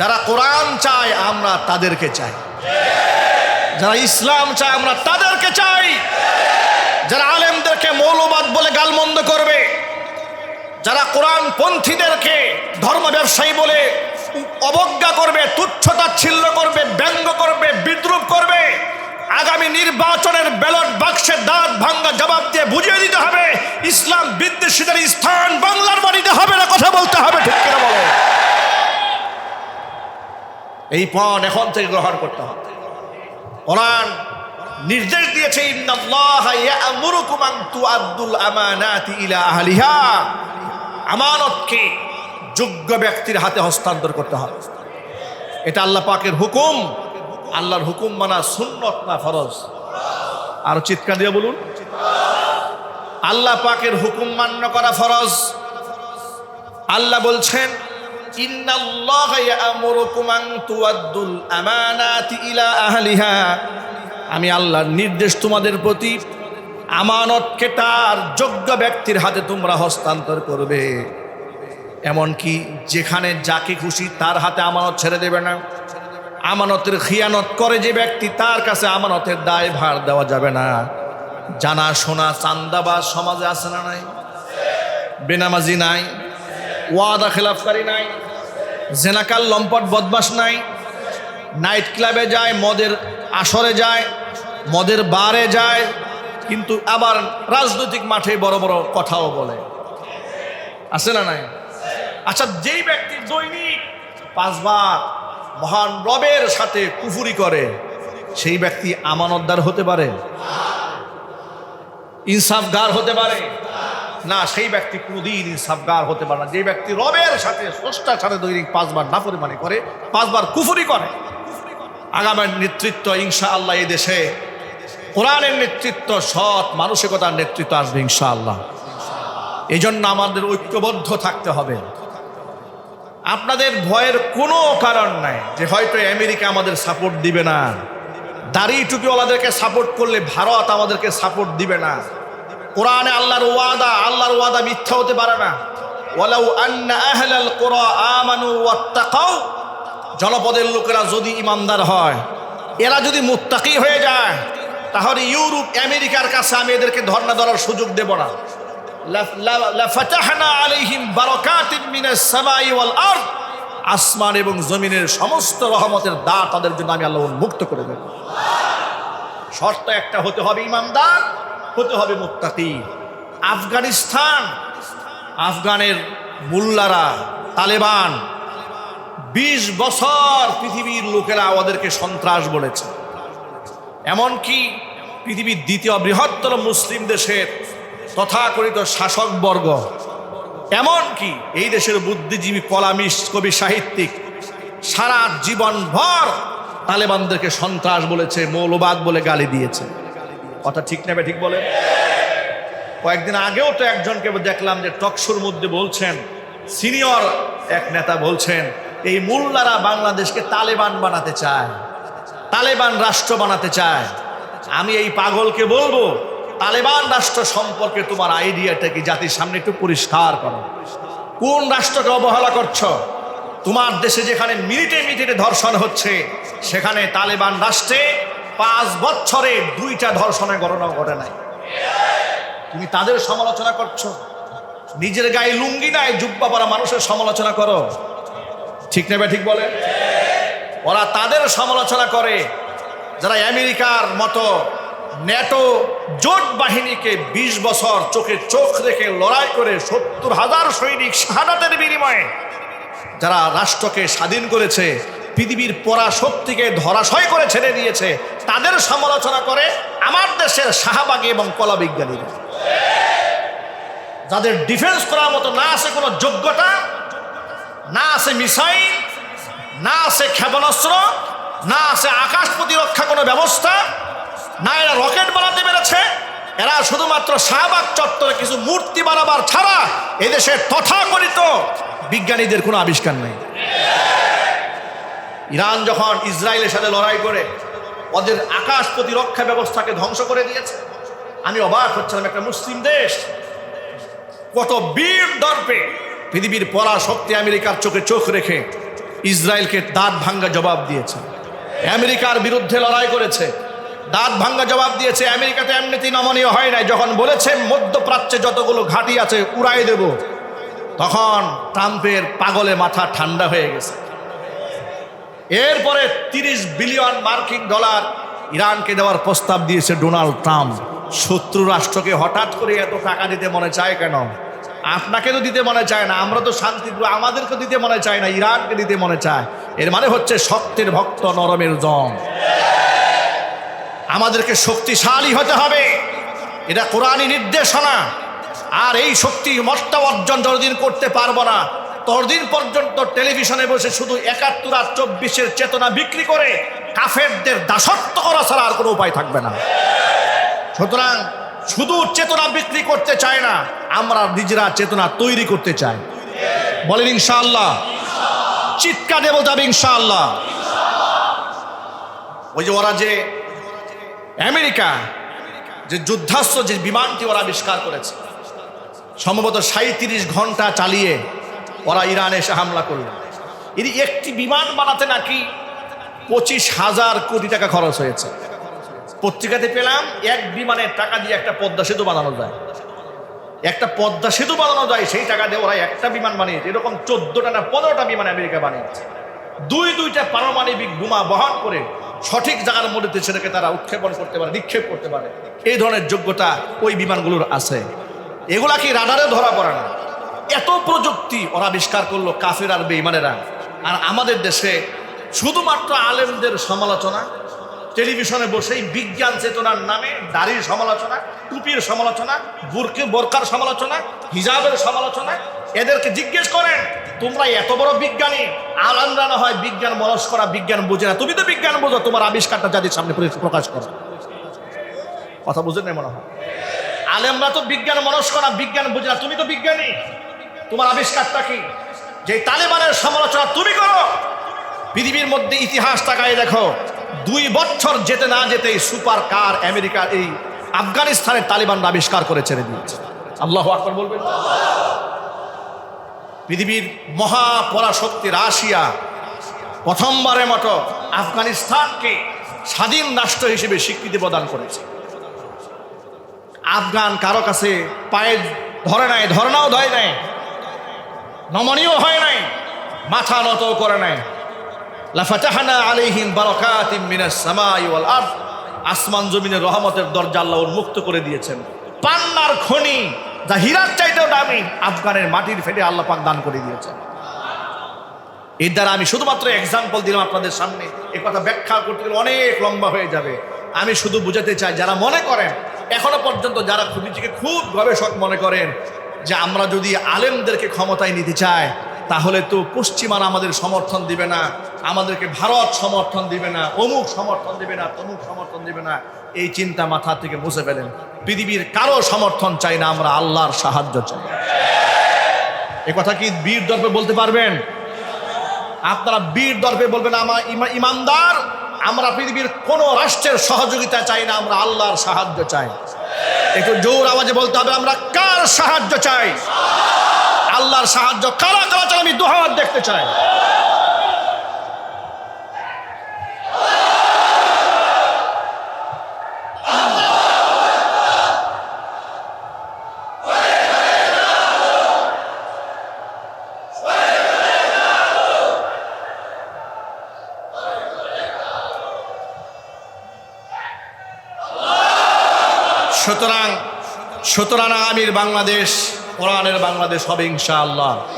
যারা কোরআন চায়, আমরা তাদেরকে চাই। যারা ইসলাম চায়, আমরা তাদেরকে চাই। যারা আলেমদেরকে মৌলবাদ বলে গালমন্দ করবে, যারা কোরআন পন্থীদেরকে ধর্ম ব্যবসায়ী বলে অবজ্ঞা করবে তুচ্ছতাচ্ছিল্য করবে, ব্যঙ্গ করবে, বিদ্রুপ করবে, আগামী নির্বাচনের ব্যালট বাক্সের দাঁত ভাঙ্গা জবাব দিয়ে বুঝিয়ে দিতে হবে, ইসলাম বিদ্বেষীদের স্থান বাংলার বাড়িতে হবে না, কথা বলতে হবে ঠিক কিনা বলো এই পণ এখন থেকে গ্রহণ করতে হবে। কোরআন নির্দেশ দিয়েছে আমানতকে যোগ্য ব্যক্তির হাতে হস্তান্তর করতে হবে। এটা আল্লাহ পাকের হুকুম। আল্লাহর হুকুম মানা সুন্নত না ফরজ। আর চিৎকার দিয়ে বলুন। আল্লাহ পাকের হুকুম মান্য করা ফরজ। আল্লাহ বলছেন আমি আল্লাহর নির্দেশ তোমাদের প্রতি আমানতকে তার যোগ্য ব্যক্তির হাতে তোমরা হস্তান্তর করবে। এমনকি যেখানে যাকে খুশি তার হাতে আমানত ছেড়ে দেবে না। আমানতের খিয়ানত করে যে ব্যক্তি তার কাছে আমানতের দায় ভার দেওয়া যাবে না। জানা শোনা চান্দাবাজ সমাজে আছে না নাই? বেনামাজি নাই? ওয়াদা খেলাফকারী নাই? জেনাকাল লম্পট বদমাস নাই। নাইট ক্লাবে যায়, মদের আসরে যায়, মদের বারে যায়, কিন্তু আবার রাজনৈতিক মাঠে বড় বড় কথাও বলে। আছে না নাই? আচ্ছা যেই ব্যক্তি দৈনিক পাঁচবার মহান রবের সাথে কুফুরি করে, সেই ব্যক্তি আমানতদার হতে পারে, ইনসাফগার হতে পারে না, সেই ব্যক্তি কোনোদিন ইনসাফগার হতে পারে না। যে ব্যক্তি রবের সাথে স্রষ্টার সাথে দৈনিক পাঁচবার নাফরমানি করে, পাঁচবার কুফুরি করে, আগামের নেতৃত্ব ইনশা আল্লাহ এই দেশে, কোরআনের নেতৃত্ব, সৎ মানসিকতার নেতৃত্ব আসবে ইনশা আল্লাহ এই জন্য আমাদের ঐক্যবদ্ধ থাকতে হবে। আপনাদের ভয়ের কোনো কারণ নাই যে হয়তো আমেরিকা আমাদের সাপোর্ট দিবে না। দাড়ি টুপিওয়ালাদেরকে সাপোর্ট করলে ভারত আমাদেরকে সাপোর্ট দিবে না। কোরআনে আল্লাহর ওয়াদা আল্লাহর ওয়াদা মিথ্যা হতে পারে না। ওয়ালাউ আন্না আহলাল কুরা আমানু ওয়াত্তাকাউ। জনপদের লোকেরা যদি ইমানদার হয়, এরা যদি মুত্তাকি হয়ে যায়, তাহলে ইউরোপ, আমেরিকার কাছে আমি এদেরকে ধর্ণা ধরার সুযোগ দেব না। আসমান এবং জমিনের সমস্ত রহমতের দা তাদের জন্য আমি আল্লাহ উন্মুক্ত করে দেব। শর্ত একটা হতে হবে ইমানদার হতে হবে মুত্তাকি আফগানিস্তান, আফগানের মুল্লারা, তালেবান, বিশ বছর পৃথিবীর লোকেরা আমাদেরকে সন্ত্রাস বলেছে। এমনকি পৃথিবীর দ্বিতীয় বৃহত্তর মুসলিম দেশের তথাকথিত শাসকবর্গ, এমনকি এই দেশের বুদ্ধিজীবী, কলামিস্ট, কবি, সাহিত্যিক, সারা জীবন ভর তালেবানদেরকে সন্ত্রাস বলেছে, মৌলবাদ বলে গালি দিয়েছে। কথা ঠিক নেবে ঠিক বলে? কয়েকদিন আগেও তো একজনকে দেখলাম যে টকশোর মধ্যে বলছেন, সিনিয়র এক নেতা বলছেন, এই মোল্লারা বাংলাদেশকে তালেবান বানাতে চায়, তালেবান রাষ্ট্র বানাতে চায়। আমি এই পাগলকে বলব, তালেবান রাষ্ট্র সম্পর্কে তোমার আইডিয়াটা কি? জাতির সামনে একটু পরিষ্কার করো। কোন রাষ্ট্রকে অবহেলা করছ? তোমার দেশে যেখানে মিনিটে মিনিটে ধর্ষণ হচ্ছে, সেখানে তালেবান রাষ্ট্রে পাঁচ বছরে দুইটা ধর্ষণের ঘটনা ঘটে নাই। তুমি তাদের সমালোচনা করছ। নিজের গায়ে লুঙ্গি নাই, জুব্বা পরা মানুষের সমালোচনা করো। ঠিক নেবে ঠিক বলে ওরা তাদের সমালোচনা করে। যারা আমেরিকার মতো ন্যাটো জোট বাহিনীকে ২০ বছর চোখে চোখ রেখে লড়াই করে সত্তর হাজার সৈনিক শাহাদাতের বিনিময়ে যারা রাষ্ট্রকে স্বাধীন করেছে পৃথিবীর পরাশক্তিকে ধরাশয় করে ছেড়ে দিয়েছে, তাদের সমালোচনা করে আমার দেশের শাহবাগী এবং কলা বিজ্ঞানীরা যাদের ডিফেন্স করার মতো না আছে কোনো যোগ্যতা, না আছে মিসাইল না আছে ক্ষেপণাস্ত্র, না আছে আকাশ প্রতিরক্ষা কোনো ব্যবস্থা, না এরা রকেট বানাতে পেরেছে, এরা শুধুমাত্র শাহবাগ চত্বরে কিছু মূর্তি বানাবার ছাড়া এদেশের তথাকথিত বিজ্ঞানীদের কোনো আবিষ্কার নেই। ইরান যখন ইসরায়েলের সাথে লড়াই করে ওদের আকাশ প্রতিরক্ষা ব্যবস্থাকে ধ্বংস করে দিয়েছে। আমি অবাক হচ্ছিলাম, একটা মুসলিম দেশ, কত বীর দর্পে পৃথিবীর পরা শক্তি আমেরিকার চোখে চোখ রেখে ইসরায়েলকে দাঁত ভাঙ্গা জবাব দিয়েছে। আমেরিকার বিরুদ্ধে লড়াই করেছে, দাঁত ভাঙ্গা জবাব দিয়েছে। আমেরিকাতে এমনিতেই নমনীয় হয় নাই। যখন বলেছে, মধ্যপ্রাচ্যে যতগুলো ঘাঁটি আছে, উড়াই দেব, তখন ট্রাম্পের পাগলে মাথা ঠান্ডা হয়ে গেছে। এরপরে তিরিশ বিলিয়ন মার্কিন ডলার ইরানকে দেওয়ার প্রস্তাব দিয়েছে ডোনাল্ড ট্রাম্প। শত্রু রাষ্ট্রকে হঠাৎ করে এত টাকা দিতে মনে চায় কেন? আপনাকে তো দিতে মনে চায় না, আমরা তো শান্তি আমাদেরকে দিতে মনে চায় না, ইরানকে দিতে মনে চায়। এর মানে হচ্ছে শক্তের ভক্ত নরমের জম আমাদেরকে শক্তিশালী হতে হবে। এটা কোরআনী নির্দেশনা। আর এই শক্তি মস্তা অর্জন যতদিন করতে পারব না ততদিন পর্যন্ত টেলিভিশনে বসে শুধু একাত্তর আর চব্বিশের চেতনা বিক্রি করে কাফেরদের দাসত্ব করা ছাড়া আর কোনো উপায় থাকবে না। সুতরাং শুধু চেতনা বিক্রি করতে চায় না, আমরা নিজেরা চেতনা তৈরি করতে চাই। বলেন ইনশাআল্লাহ। চিৎকার দেব যাবে ইনশাআল্লাহ। ওই যে ওরা যে আমেরিকা, যে যুদ্ধাস্ত্র, যে বিমানটি ওরা আবিষ্কার করেছে, সম্ভবত সাঁত্রিশ ঘণ্টা চালিয়ে ওরা ইরানে এসে হামলা করল। এর একটি বিমান বানাতে নাকি পঁচিশ হাজার কোটি টাকা খরচ হয়েছে। পত্রিকাতে পেলাম, এক বিমানের টাকা দিয়ে একটা পদ্মা সেতু বানানো যায়। একটা পদ্মা সেতু বানানো যায়, সেই টাকা দিয়ে ওরা একটা বিমান বানিয়েছে। এরকম চোদ্দটা না পনেরোটা বিমান আমেরিকা বানিয়েছে। দুই দুইটা পারমাণবিক বোমা বহন করে সঠিক জায়গার মধ্যে সেটাকে তারা উৎক্ষেপণ করতে পারে, নিক্ষেপ করতে পারে। এই ধরনের যোগ্যতা ওই বিমানগুলোর আছে। এগুলা কি রাডারে ধরা পড়ে না? এত প্রযুক্তি ওরা আবিষ্কার করল কাফের আর বেইমানেরা আর আমাদের দেশে শুধুমাত্র আলেমদের সমালোচনা, টেলিভিশনে বসেই বিজ্ঞান চেতনার নামে দাড়ির সমালোচনা, টুপির সমালোচনা, বুরকে বোরকার সমালোচনা, হিজাবের সমালোচনা, এদেরকে জিজ্ঞেস করেন, তোমরা এত বড় বিজ্ঞানী, আলামরা না হয় বিজ্ঞান মনস করা বিজ্ঞান বোঝে না? তুমি তো বিজ্ঞান বোঝো, তোমার আবিষ্কারটা জাতির সামনে প্রকাশ করো। কথা বুঝেন নেই মনে হয়? আলেমরা তো বিজ্ঞান মনস করা বিজ্ঞান বোঝে না, তুমি তো বিজ্ঞানী। তোমার আবিষ্কারটা কি? যে তালেবানের সমালোচনা তুমি করো, পৃথিবীর মধ্যে ইতিহাস তাকায় দেখো, দুই বছর যেতে না যেতেই সুপার কার আমেরিকার এই আফগানিস্তানের তালিবানরা আবিষ্কার করে ছেড়ে দিয়েছে। আল্লাহ আকবর বলবেন? পৃথিবীর মহাপরাশক্তি রাশিয়া প্রথমবারের মতো আফগানিস্তানকে স্বাধীন রাষ্ট্র হিসেবে স্বীকৃতি প্রদান করেছে। আফগান কারও কাছে পায়ে ধরে নাই ধর্নাও ধরে নাই নমনীয় হয় নাই, মাথা নত করে নাই। লাফাতাহানা আলাইহিম বারাকাতিম মিনাস আসমান জমিনের রহমতের দরজা আল্লাহ উন্মুক্ত করে দিয়েছেন। পান্নার খনি, যা হীরার চাইতেও দামি, আফগানের মাটির ফেটে আল্লাহ পাক দান করে দিয়েছেন। এর দ্বারা আমি শুধুমাত্র এক্সাম্পল দিলাম আপনাদের সামনে, এ কথা ব্যাখ্যা করতে গেলে অনেক লম্বা হয়ে যাবে। আমি শুধু বুঝাতে চাই, যারা মনে করেন, এখনও পর্যন্ত যারা খুব নিজেকে খুব গবেষক মনে করেন যে আমরা যদি আলেমদেরকে ক্ষমতায় নিতে চাই, তাহলে তো পশ্চিমারা আমাদের সমর্থন দিবে না, আমাদেরকে ভারত সমর্থন দিবে না, অমুক সমর্থন দিবে না, তমুক সমর্থন দিবে না, এই চিন্তা মাথা থেকে মুছে ফেলেন। পৃথিবীর কারও সমর্থন চাই না, আমরা আল্লাহর সাহায্য চাই। এ কথা কি বীর দর্পে বলতে পারবেন? আপনারা বীর দর্পে বলবেন, আমার ইমানদার, আমরা পৃথিবীর কোনো রাষ্ট্রের সহযোগিতা চাই না, আমরা আল্লাহর সাহায্য চাই। একটু জোর আওয়াজে বলতে হবে, আমরা কার সাহায্য চাই? আল্লাহর সাহায্য কারা কারা চাই আমি দুহাত দেখতে চাই। সুতরাং সুতরাং আমির বাংলাদেশ কোরআনের বাংলাদেশ হবে ইনশাআল্লাহ।